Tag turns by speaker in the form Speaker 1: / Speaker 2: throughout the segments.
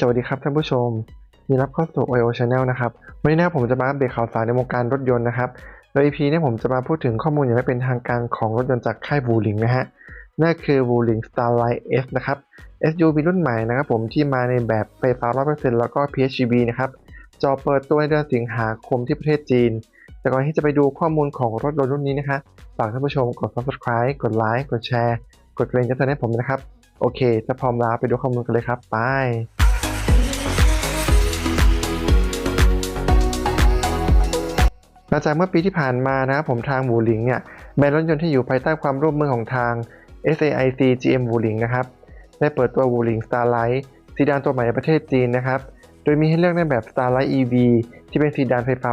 Speaker 1: สวัสดีครับท่านผู้ชมยินดีรับเข้าสู่ OIO Channel นะครับ วันนี้นะครับผมจะมาอัปเดตข่าวสารในวงการรถยนต์นะครับ โดย EP นี้ผมจะมาพูดถึงข้อมูลอย่างไม่เป็นทางการของรถยนต์จากค่ายบูลิงนะฮะ นั่นคือ w u l i n g Starlight S นะครับ SUV รุ่นใหม่นะครับผมที่มาในแบบไฟฟ้า 100%แล้วก็ PHEV นะครับ จอเปิดตัวในเดือนสิงหาคมที่ประเทศจีน แต่ก่อนที่จะไปดูข้อมูลของรถยนต์รุ่นนี้นะคะ ฝากท่านผู้ชมกด subscribe กดไลค์ กดแชร์ กดกระดิ่งจ้งเตือให้ผมนะครับ โอเคถ้าพร้อมแล้วไปดูข้อมูลกันเลยครับ ไป ลังจากเมื่อปีที่ผ่านมานะครับผมทางบูหลิงเนี่ยแบรนด์รถยนต์ที่อยู่ภายใต้ความร่วมมือของทาง SAIC GM บูหลิงนะครับได้เปิดตัวบูหลิง Starlight ซีดานตัวใหม่ในประเทศจีนนะครับ โดยมีให้เลือกในแบบ Starlight EV ที่เป็นซีดานไฟฟ้า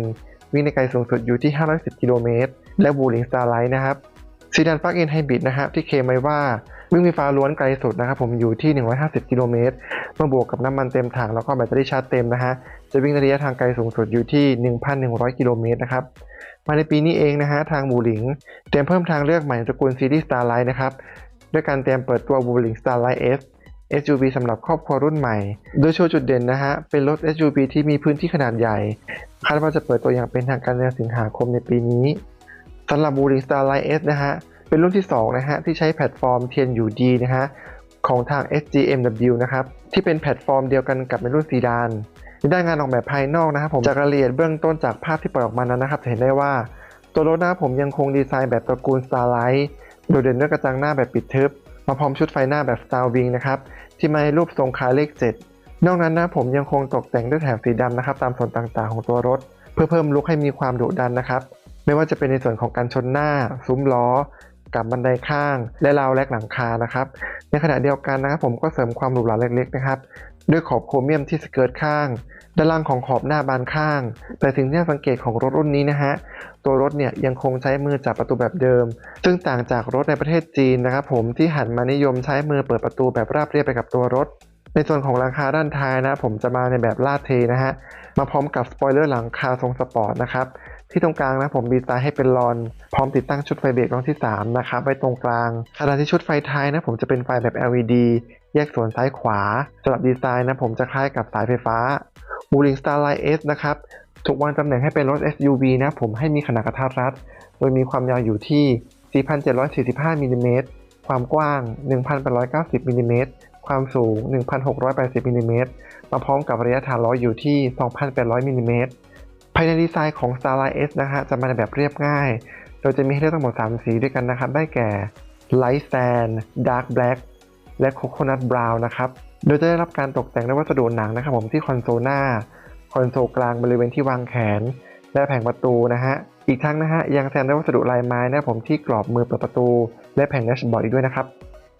Speaker 1: 100%วิ่งในไกลสูงสุดอยู่ที่ 510 กิโลเมตร และบูหลิง Starlight นะครับซีดานปลั๊กอินไฮบริดนะครับที่เคมไว้ว่าวิ่งไฟฟ้าล้วนไกลสุดนะครับผมอยู่ที่ 150 กิโลเมตรเมื่อบวกกับน้ำมันเต็มถังแล้วก็แบตเตอรี่ชาร์จเต็มนะฮะ จะวิ่งระยะทางไกลสูงสุดอยู่ที่ 1,100 กิโลเมตรนะครับมาในปีนี้เองนะฮะทางบูหลิงเตรียมเพิ่มทางเลือกใหม่ในตระกูลซีรีส์ Starlight นะครับด้วยการเตรียมเปิดตัวบูหลิง Starlight S SUV สำหรับครอบครัวรุ่นใหม่ โดยโชว์จุดเด่นนะฮะ เป็นรถ SUV ที่มีพื้นที่ขนาดใหญ่ คาดว่าจะเปิดตัวอย่างเป็นทางการในเดือนสิงหาคมในปีนี้สำหรับบูหลิง Starlight S นะฮะ เป็นรุ่นที่ 2 นะฮะ ที่ใช้แพลตฟอร์ม TNUD นะฮะ ของทาง SGMW นะครับ ที่เป็นแพลตฟอร์มเดียวกันกับในรุ่นซีดาน ด้านงานออกแบบภายนอกนะครับผมจากรายละเอียดเบื้องต้นจากภาพที่ปล่อยออกมานั้นนะครับจะเห็นได้ว่า ตัวรถนะครับผมยังคงดีไซน์แบบตระกูล Starlight โดดเด่นด้วยกระจังหน้าแบบปิดทึบ มาพร้อมชุดไฟหน้าแบบ Star Wing นะครับที่มาในรูปทรงคล้ายเลข 7 นอกนั้นนะผมยังคงตกแต่งด้วยแถบสีดำนะครับตามส่วนต่างๆ ของตัวรถ เพื่อเพิ่มลุคให้มีความดุดันนะครับไม่ว่าจะเป็นในส่วนของการชนหน้า ซุ้มล้อ กับบันไดข้าง และราวแลกหลังคานะครับ ในขณะเดียวกันนะครับผมก็เสริมความหรูหราเล็กๆนะครับ ด้วยขอบโครเมียมที่สเกิร์ตข้าง ด้านล่างของขอบหน้าบานข้าง แต่สิ่งที่น่าสังเกตของรถรุ่นนี้นะฮะ ตัวรถเนี่ยยังคงใช้มือจับประตูแบบเดิม ซึ่งต่างจากรถในประเทศจีนนะครับผมที่หันมานิยมใช้มือเปิดประตูแบบราบเรียบไปกับตัวรถ ในส่วนของหลังคาด้านท้ายนะผมจะมาในแบบลาดเทนะฮะ มาพร้อมกับสปอยเลอร์หลังคาทรงสปอร์ตนะครับ ที่ตรงกลางนะผมดีไซน์ให้เป็นลอน พร้อมติดตั้งชุดไฟเบรกดวงที่ 3 นะครับไว้ตรงกลางขณะที่ชุดไฟท้ายนะผมจะเป็นไฟแบบ LED แยกส่วนซ้ายขวาสำหรับดีไซน์นะผมจะคล้ายกับสายไฟฟ้า w u l i n g Starlight S นะครับถูกวางตำแหน่งให้เป็นรถ SUV นะผมให้มีขนาดกระทัดรัด โดยมีความยาวอยู่ที่ 4,745มิลลิเมตรความกว้าง 1,890มิลลิเมตรความสูง 1,680มิลลิเมตรมาพร้อมกับระยะฐานล้ออยู่ที่ 2,800มิลลิเมตร ภายในดีไซน์ของ Starlight S นะฮะจะมาในแบบเรียบง่าย โดยจะมีให้เลือกทั้งหมด 3 สีด้วยกันนะครับ ได้แก่ Light Sand Dark Black และ Coconut Brown นะครับ โดยจะได้รับการตกแต่งด้วยวัสดุหนังนะครับผมที่คอนโซลหน้า คอนโซลกลางบริเวณที่วางแขน และแผงประตูนะฮะ อีกทั้งนะฮะยังแซมด้วยวัสดุลายไม้นะครับผมที่กรอบมือเปิดประตู และแผงแดชบอร์ดอีกด้วยนะครับ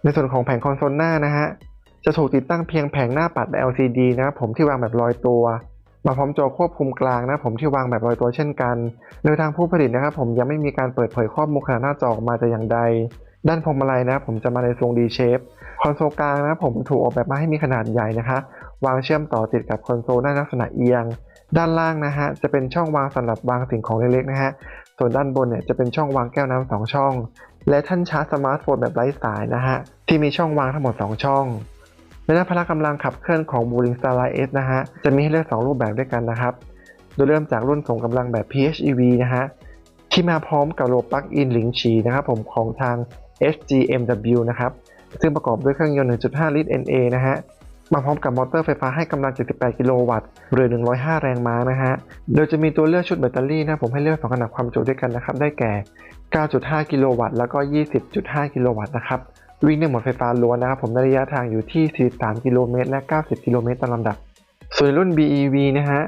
Speaker 1: ในส่วนของแผงคอนโซลหน้านะฮะจะถูกติดตั้งเพียงแผงหน้าปัด LCD นะครับผมที่วางแบบลอยตัว มาพร้อมจอควบคุมกลางนะผมที่วางแบบลอยตัวเช่นกัน โดยทางผู้ผลิตนะครับผมยังไม่มีการเปิดเผยข้อมูลขนาดหน้าจอออกมาแต่อย่างใด ด้านพวงมาลัยนะครับผมจะมาในทรง D shape คอนโซลกลางนะครับผมถูกออกแบบมาให้มีขนาดใหญ่นะคะวางเชื่อมต่อติดกับคอนโซลหน้าลักษณะเอียง ด้านล่างนะฮะจะเป็นช่องวางสำหรับวางสิ่งของเล็กๆนะฮะส่วนด้านบนเนี่ยจะเป็นช่องวางแก้วน้ำสองช่อง และท่านชาร์จสมาร์ทโฟนแบบไร้สายนะฮะที่มีช่องวางทั้งหมด 2 ช่อง ในด้านพละกำลังขับเคลื่อนของ b u l i n g Starlight S นะฮะ จะมีให้เลือก 2 รูปแบบด้วยกันนะครับ โดยเริ่มจากรุ่นส่งกำลังแบบ PHEV นะฮะ ที่มาพร้อมกับโลปลั๊กอินหลิงฉีนะครับผมของทาง SGMW นะครับ ซึ่งประกอบด้วยเครื่องยนต์ 1.5 ลิตร NA นะฮะ มาพร้อมกับมอเตอร์ไฟฟ้าให้กำลัง 78 กิโลวัตต์หรือ 105 แรงม้านะฮะ โดยจะมีตัวเลือกชุดแบตเตอรี่นะผมให้เลือก2ขนาดความจุด้วยกันนะครับ ได้แก่ 9.5 กิโลวัตต์แล้วก็ 20.5 กิโลวัตต์นะครับ วิ่งในโหมดไฟฟ้าล้วนนะครับผมในระยะทางอยู่ที่ 43 กิโลเมตร และ 90 กิโลเมตรตามลำดับ ส่วนรุ่น BEV นะฮะ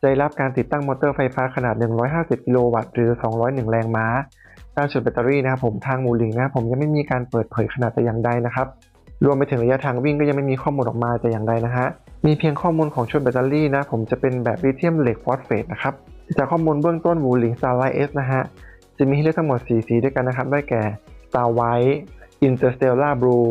Speaker 1: จะได้รับการติดตั้งมอเตอร์ไฟฟ้าขนาด 150 กิโลวัตต์ หรือ 201 แรงม้าด้านชุดแบตเตอรี่นะครับผมทางมูลิงนะครับผมยังไม่มีการเปิดเผยขนาดแต่อย่างใดนะครับ รวมไปถึงระยะทางวิ่งก็ยังไม่มีข้อมูลออกมาแต่อย่างใดนะฮะ มีเพียงข้อมูลของชุดแบตเตอรี่นะผมจะเป็นแบบลิเธียมเหล็กฟอสเฟตนะครับ จากข้อมูลเบื้องต้น w u l i n g Starlight S นะฮะ จะมีให้เลือกทั้งหมด 4 สีด้วยกันนะครับ ได้แก่ Star White Interstellar Blue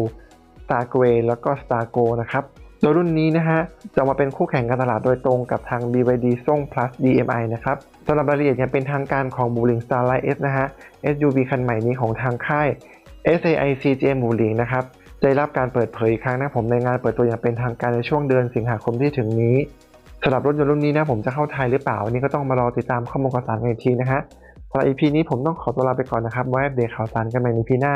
Speaker 1: Star Grey แล้วก็ Star Go นะครับ โดยรุ่นนี้นะฮะ จะมาเป็นคู่แข่งการตลาดโดยตรงกับทาง BYD s o n g Plus DMI นะครับสำหรับรายละเอียดยังเป็นทางการของบูลิง Starlight S นะฮะ SUV คันใหม่นี้ของทางค่าย SAIC GM บูลิงนะครับได้รับการเปิดเผยครั้งนะผมในงานเปิดตัวอย่างเป็นทางการในช่วงเดือนสิงหาคมที่ถึงนี้สำหรับรถยนต์รุ่นนี้นะผมจะเข้าไทยหรือเปล่าอันนี้ก็ต้องมารอติดตามข้อมูลข่าวสารกันอีกทีนะฮะสำหรับ EP นี้ผมต้องขอตัวลาไปก่อนนะครับไว้อัปเดตข่าวสารกันใหม่ในพีหน้า